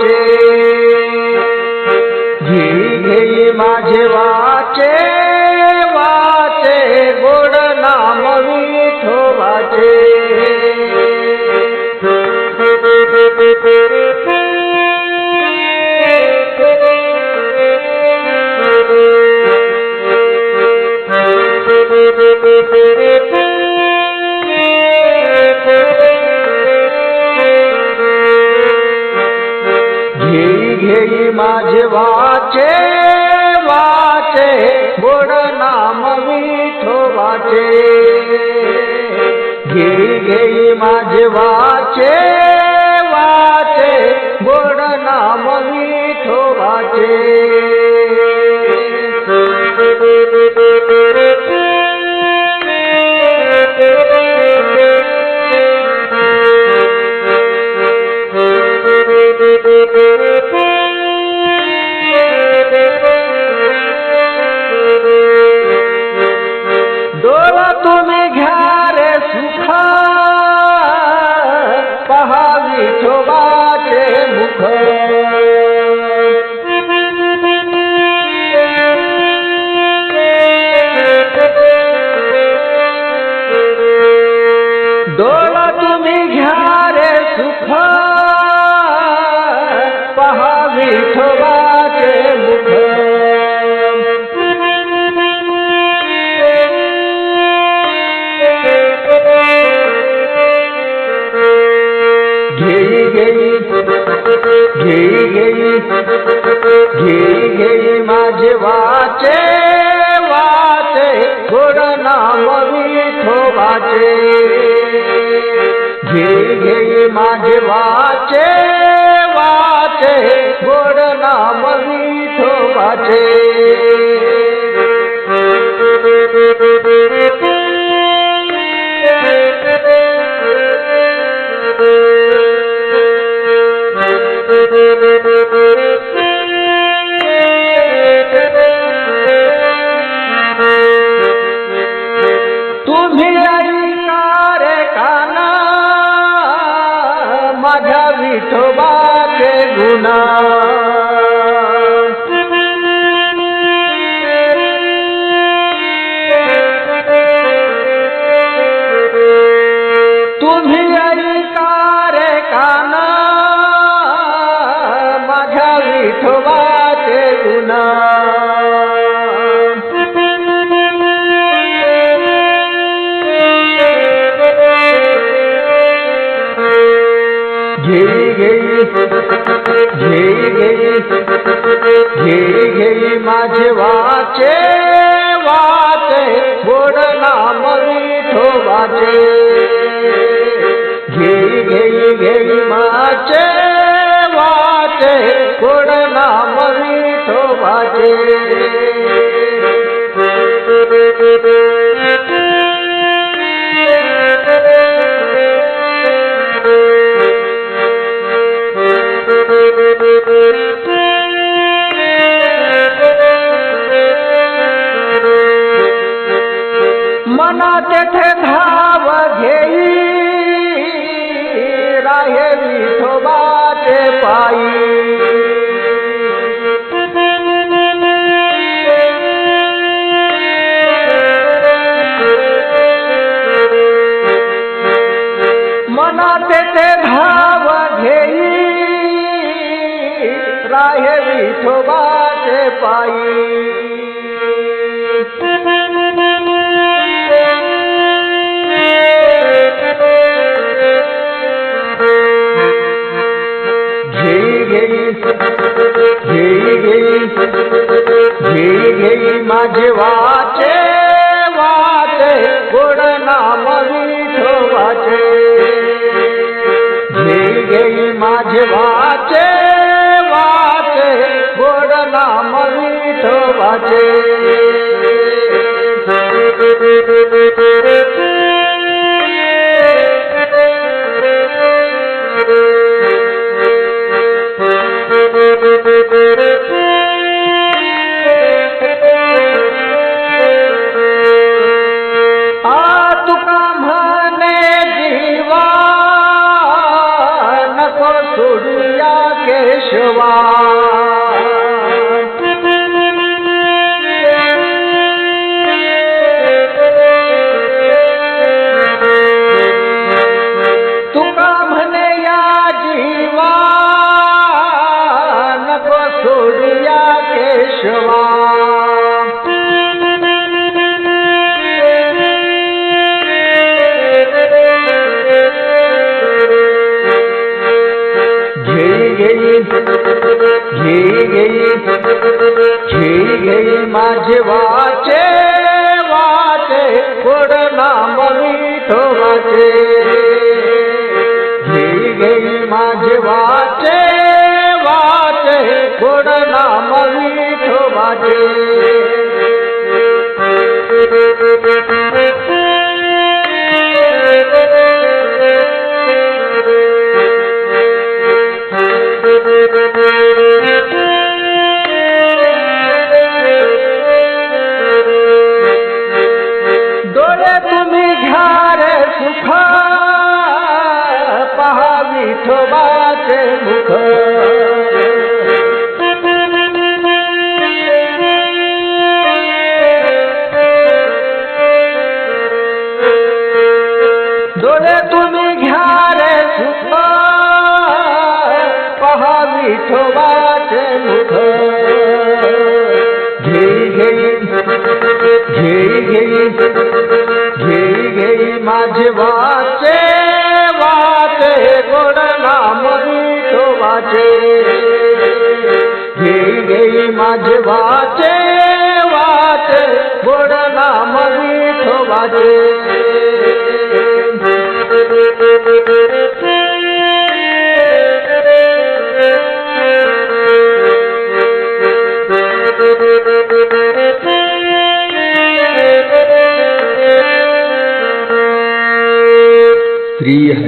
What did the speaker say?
વાંચે જે માજે વાંચે. ધ્યેય માજે વાચે વાચે ગોળ નામ મીઠો વાચે. ધ્યેય ધ્યેય માજે વાચે વાચે ગોળ નામ મીઠો વાચે. দোলা তুমি ঘরে সুখ পাহাড়ি ঠোবাকে মুখ। ঘেরি ঘেরি વાચે વાચે થોડા નામ મીઠો વાચે ઘેર ઘેર માજે વાચે વાચે ગોળ નામ મીઠો વાચે তোমাকে গুণা। ઘેરી માঝে વાચે વાચે ઘોડના મરીઠો વાચે ઘેરી ઘેરી ઘેરી માચે વાચે ઘોડના મરીઠો વાચે. પાઈ મનાતે તે ભાવ ઘેઈ રાહે વિઠો બાટે પાઈ घेई घेई घेई घेई घेई घेई माझे वाचे वाचे गोड नाम विठोबाचे घेई घेई माझे वाचे वाचे गोड नाम विठोबाचे Allah. ગઈ જી ગઈ જી ગઈ માঝে વાચે વાચે કોડના મમી તો વાચે જી ગઈ માঝে વાચે વાચે કોડના મમી તો વાચે. মিঠো বাচন ঘেই ঘেই ঘেই ঘেই ঘেই ঘেই মাঝে বাচে বাচে গোড় নাম মিঠো বাচে ঘেই ঘেই মাঝে বাচে বাচে গোড় নাম মিঠো বাচে maestrías